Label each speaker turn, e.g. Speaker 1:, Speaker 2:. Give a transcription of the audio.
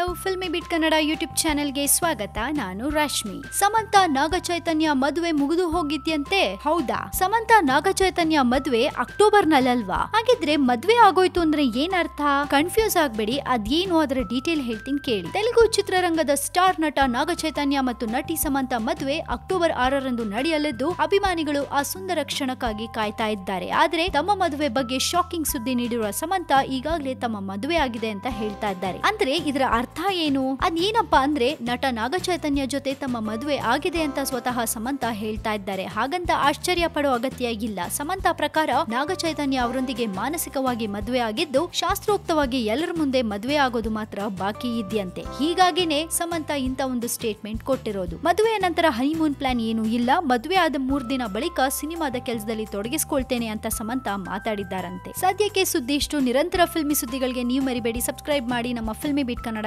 Speaker 1: Hello filmy beat Kannada YouTube ಚಾನೆಲ್ಗೆ ಸ್ವಾಗತ. ನಾನು ರಶ್ಮಿ. ಸಮಂತ ನಾಗಚೈತನ್ಯ ಮದುವೆ ಮುಗಿದು ಹೋಗಿದ್ಯಂತೆ? ಹೌದಾ? ಸಮಂತ ನಾಗಚೈತನ್ಯ ಮದುವೆ ಅಕ್ಟೋಬರ್ ನಲ್ಲಲ್ವಾ ಹಾಗಿದ್ರೆ ಮದ್ವೆ ಆಗೋಯ್ತು ಅಂದ್ರೆ ಏನರ್ಥ? ಕನ್ಫ್ಯೂಸ್ ಆಗ್ಬೇಡಿ, ಅದೇನು ಅದರ ಡೀಟೇಲ್ ಹೇಳ್ತೀನಿ ಕೇಳಿ. ತೆಲುಗು ಚಿತ್ರರಂಗದ ಸ್ಟಾರ್ ನಟ ನಾಗಚೈತನ್ಯ ಮತ್ತು ನಟಿ ಸಮಂತ ಮದುವೆ ಅಕ್ಟೋಬರ್ ಆರರಂದು ನಡೆಯಲಿದ್ದು, ಅಭಿಮಾನಿಗಳು ಆ ಸುಂದರ ಕ್ಷಣಕ್ಕಾಗಿ ಕಾಯ್ತಾ ಇದ್ದಾರೆ. ಆದ್ರೆ ತಮ್ಮ ಮದುವೆ ಬಗ್ಗೆ ಶಾಕಿಂಗ್ ಸುದ್ದಿ ನೀಡಿರುವ ಸಮಂತ ಈಗಾಗಲೇ ತಮ್ಮ ಮದುವೆ ಆಗಿದೆ ಅಂತ ಹೇಳ್ತಾ ಇದ್ದಾರೆ. ಅಂದ್ರೆ ಇದರ ಏನು? ಅದೇನಪ್ಪ ಅಂದ್ರೆ ನಟ ನಾಗಚೈತನ್ಯ ಜೊತೆ ತಮ್ಮ ಮದುವೆ ಆಗಿದೆ ಅಂತ ಸ್ವತಃ ಸಮಂತ ಹೇಳ್ತಾ ಇದ್ದಾರೆ. ಹಾಗಂತ ಆಶ್ಚರ್ಯ ಪಡೋ ಅಗತ್ಯ ಇಲ್ಲ. ಸಮಂತ ಪ್ರಕಾರ ನಾಗಚೈತನ್ಯ ಅವರೊಂದಿಗೆ ಮಾನಸಿಕವಾಗಿ ಮದುವೆ ಆಗಿದ್ದು, ಶಾಸ್ತ್ರೋಕ್ತವಾಗಿ ಎಲ್ಲರ ಮುಂದೆ ಮದುವೆ ಆಗೋದು ಮಾತ್ರ ಬಾಕಿ ಇದೆಯಂತೆ. ಹೀಗಾಗಿನೇ ಸಮಂತ ಇಂತ ಒಂದು ಸ್ಟೇಟ್ಮೆಂಟ್ ಕೊಟ್ಟಿರೋದು. ಮದುವೆಯ ನಂತರ ಹನಿಮೂನ್ ಪ್ಲಾನ್ ಏನು ಇಲ್ಲ. ಮದುವೆ ಆದ ಮೂರ್ ದಿನ ಬಳಿಕ ಸಿನಿಮಾದ ಕೆಲಸದಲ್ಲಿ ತೊಡಗಿಸ್ಕೊಳ್ತೇನೆ ಅಂತ ಸಮಂತ ಮಾತಾಡಿದ್ದಾರಂತೆ. ಸದ್ಯಕ್ಕೆ ಸುದ್ದಿ ಇಷ್ಟು ನಿರಂತರ ಫಿಲ್ಮಿ ಸುದ್ದಿಗಳಿಗೆ ನೀವು ಮರಿಬೇಡಿ. ಸಬ್ಸ್ಕ್ರೈಬ್ ಮಾಡಿ. ನಮ್ಮ filmy beat Kannada